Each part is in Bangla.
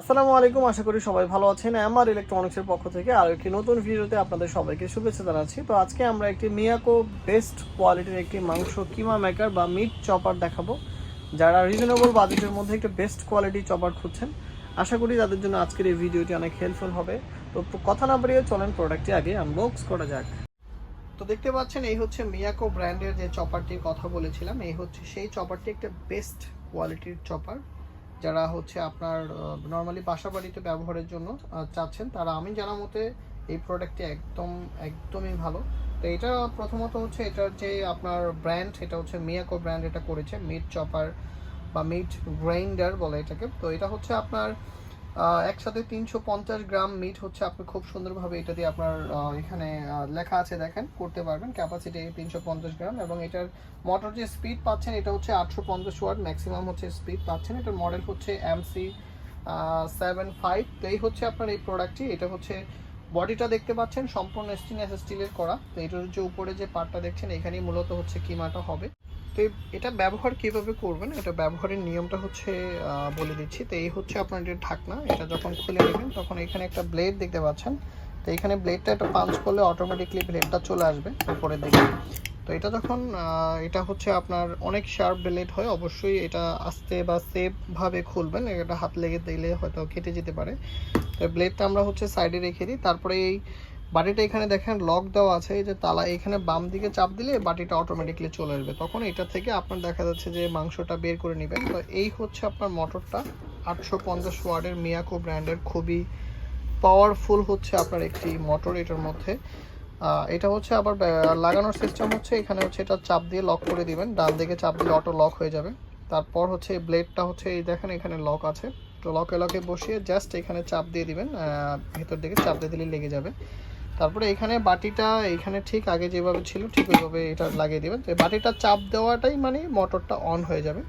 আসসালামু আলাইকুম, আশা করি সবাই ভালো আছেন। আমার ইলেকট্রনিক্সের পক্ষ থেকে আর একটি নতুন ভিডিওতে আপনাদের সবাইকে শুভেচ্ছা জানাচ্ছি। তো আজকে আমরা একটি মিয়াকো বেস্ট কোয়ালিটির একটি মাংস কিমা মেকার বা মিট চপার দেখাবো। যারা রিজনেবল বাজেটের মধ্যে একটা বেস্ট কোয়ালিটি চপার খুঁজছেন, আশা করি তাদের জন্য আজকের এই ভিডিওটি অনেক হেল্পফুল হবে। তো কথা না বাড়িয়ে চলেন প্রোডাক্টটি আগে আনবক্স করা যাক। তো দেখতে পাচ্ছেন, এই হচ্ছে মিয়াকো ব্র্যান্ডের যে চপারটির কথা বলেছিলাম, এই হচ্ছে সেই চপারটি একটা বেস্ট কোয়ালিটির চপার যারা হচ্ছে আপনার নর্মালি বাসা বাড়িতে ব্যবহারের জন্য চাচ্ছেন, তারা আমি জানা মতে এই প্রোডাক্টটি একদম, একদমই ভালো। তো এটা প্রথমত হচ্ছে এটার যে আপনার ব্র্যান্ড এটা হচ্ছে মিয়াকো ব্র্যান্ড এটা করেছে মিট চপার বা মিট গ্রাইন্ডার বলে এটাকে। তো এটা হচ্ছে আপনার একসাথে তিনশো পঞ্চাশ গ্রাম মিট হচ্ছে আপনি খুব সুন্দরভাবে এটা দিয়ে আপনার এখানে লেখা আছে দেখেন, করতে পারবেন। ক্যাপাসিটি তিনশো পঞ্চাশ গ্রাম এবং এটার মোটর যে স্পিড পাচ্ছেন, এটা হচ্ছে আটশো পঞ্চাশ ওয়াট ম্যাক্সিমাম হচ্ছে স্পিড পাচ্ছেন। এটার মডেল হচ্ছে এমসি সেভেন ফাইভ তো এই হচ্ছে আপনার এই প্রোডাক্টটি এটা হচ্ছে বডিটা দেখতে পাচ্ছেন, সম্পূর্ণ স্টিনলেস স্টিলের করা। তো এটার যে উপরে যে পার্টটা দেখছেন, এখানেই মূলত হচ্ছে কিমাটা হবে। তো এটা ব্যবহার কীভাবে করবেন? এটা ব্যবহারের নিয়মটা হচ্ছে বলে দিচ্ছি। তো এই হচ্ছে আপনার যে ঢাকনা, এটা যখন খুলে নেবেন, তখন এখানে একটা ব্লেড দেখতে পাচ্ছেন। তো এখানে ব্লেডটা একটা পাঞ্চ করলে অটোমেটিকলি ব্লেডটা চলে আসবে উপরের দিকে। তো এটা যখন এটা হচ্ছে আপনার অনেক শার্প ব্লেড হয়, অবশ্যই এটা আস্তে বা সেফ ভাবে খুলবেন। এটা হাত লেগে দিলে হয়তো কেটে যেতে পারে। তো ব্লেডটা আমরা হচ্ছে সাইডে রেখে দিই। তারপরে এই বাটিটা এখানে দেখেন লক দেওয়া আছে, এই যে তালা, এখানে বাম দিকে চাপ দিলে বাটিটা অটোমেটিকলি চলে আসবে। তখন এটা থেকে আপনার দেখা যাচ্ছে যে মাংসটা বের করে নেবেন। তো এই হচ্ছে আপনার মোটরটা, আটশো পঞ্চাশ ওয়ার্ডের মিয়াকো ব্র্যান্ডের খুবই পাওয়ারফুল হচ্ছে আপনার একটি মোটর এটার মধ্যে। এটা হচ্ছে আবার লাগানোর সিস্টেম হচ্ছে, এখানে হচ্ছে এটা চাপ দিয়ে লক করে দিবেন। ডান দিকে চাপ দিলে অটো লক হয়ে যাবে। তারপর হচ্ছে ব্লেডটা হচ্ছে, এই দেখেন এখানে লক আছে। তো লকে লকে বসিয়ে জাস্ট এখানে চাপ দিয়ে দিবেন ভেতর দিকে চাপ দিয়ে দিলে লেগে যাবে। তারপরে এখানে বাটিটা এখানে ঠিক আগে যেভাবে ছিল, ঠিক ওইভাবে এটা লাগিয়ে দিবেন। তো বাটিটা চাপ দেওয়াটাই মানে মোটরটা অন হয়ে যাবে।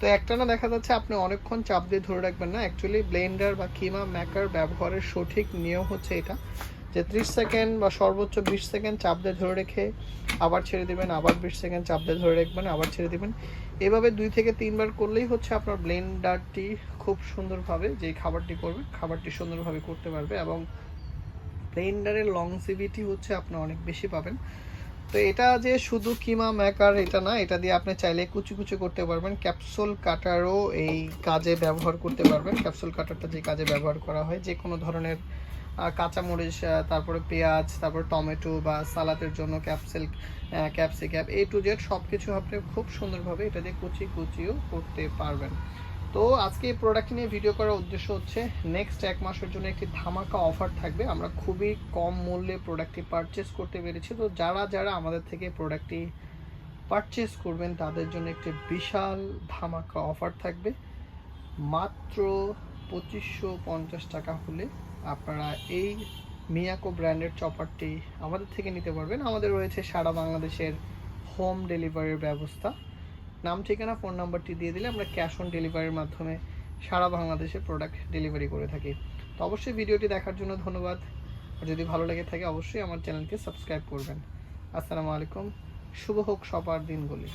তো একটা না দেখা যাচ্ছে আপনি অনেকক্ষণ চাপ দিয়ে ধরে রাখবেন না। অ্যাকচুয়ালি ব্লেন্ডার বা কিমা ম্যাকার ব্যবহারের সঠিক নিয়ম হচ্ছে এটা, যে ত্রিশ সেকেন্ড বা সর্বোচ্চ বিশ সেকেন্ড চাপ দিয়ে ধরে রেখে আবার ছেড়ে দেবেন, আবার বিশ সেকেন্ড চাপ দিয়ে ধরে রাখবেন, আবার ছেড়ে দেবেন। এভাবে দুই থেকে তিনবার করলেই হচ্ছে আপনার ব্লেন্ডারটি খুব সুন্দরভাবে যে খাবারটি করবে, খাবারটি সুন্দরভাবে করতে পারবে এবং ব্লেন্ডারের লংজিভিটি হচ্ছে আপনি অনেক বেশি পাবেন। তো এটা যে শুধু কিমা ম্যাকার এটা না, এটা দিয়ে আপনি চাইলে কুচি কুচি করতে পারবেন। ক্যাপসুল কাটারও এই কাজে ব্যবহার করতে পারবেন। ক্যাপসুল কাটারটা যে কাজে ব্যবহার করা হয়, যে কোনো ধরনের কাঁচামরিচ তারপরে পেঁয়াজ, তারপর টমেটো বা সালাদের জন্য ক্যাপসেল ক্যাপসিক্যাপ এ টু জেড সব কিছু আপনি খুব সুন্দরভাবে এটা দিয়ে কুচি কুচিও করতে পারবেন। তো আজকে এই প্রোডাক্ট নিয়ে ভিডিও করার উদ্দেশ্য হচ্ছে নেক্সট এক মাসের জন্য একটি ধামাকা অফার থাকবে। আমরা খুবই কম মূল্যে প্রোডাক্টটি পারচেস করতে পেরেছি। তো যারা যারা আমাদের থেকে প্রোডাক্টটি পারচেস করবেন, তাদের জন্য একটি বিশাল ধামাকা অফার থাকবে। মাত্র পঁচিশশো পঞ্চাশ টাকা হলে আপনারা এই মিয়াকো ব্র্যান্ডের চপারটি আমাদের থেকে নিতে পারবেন। আমাদের রয়েছে সারা বাংলাদেশের হোম ডেলিভারির ব্যবস্থা। নাম, ঠিকানা ফোন নাম্বারটি দিয়ে দিলে আমরা ক্যাশ অন ডেলিভারির মাধ্যমে সারা বাংলাদেশে প্রোডাক্ট ডেলিভারি করে থাকি। তো অবশ্যই ভিডিওটি দেখার জন্য ধন্যবাদ। আর যদি ভালো লেগে থাকে, অবশ্যই আমার চ্যানেলকে সাবস্ক্রাইব করবেন। আসসালামু আলাইকুম। শুভ হোক সবার দিনগুলি।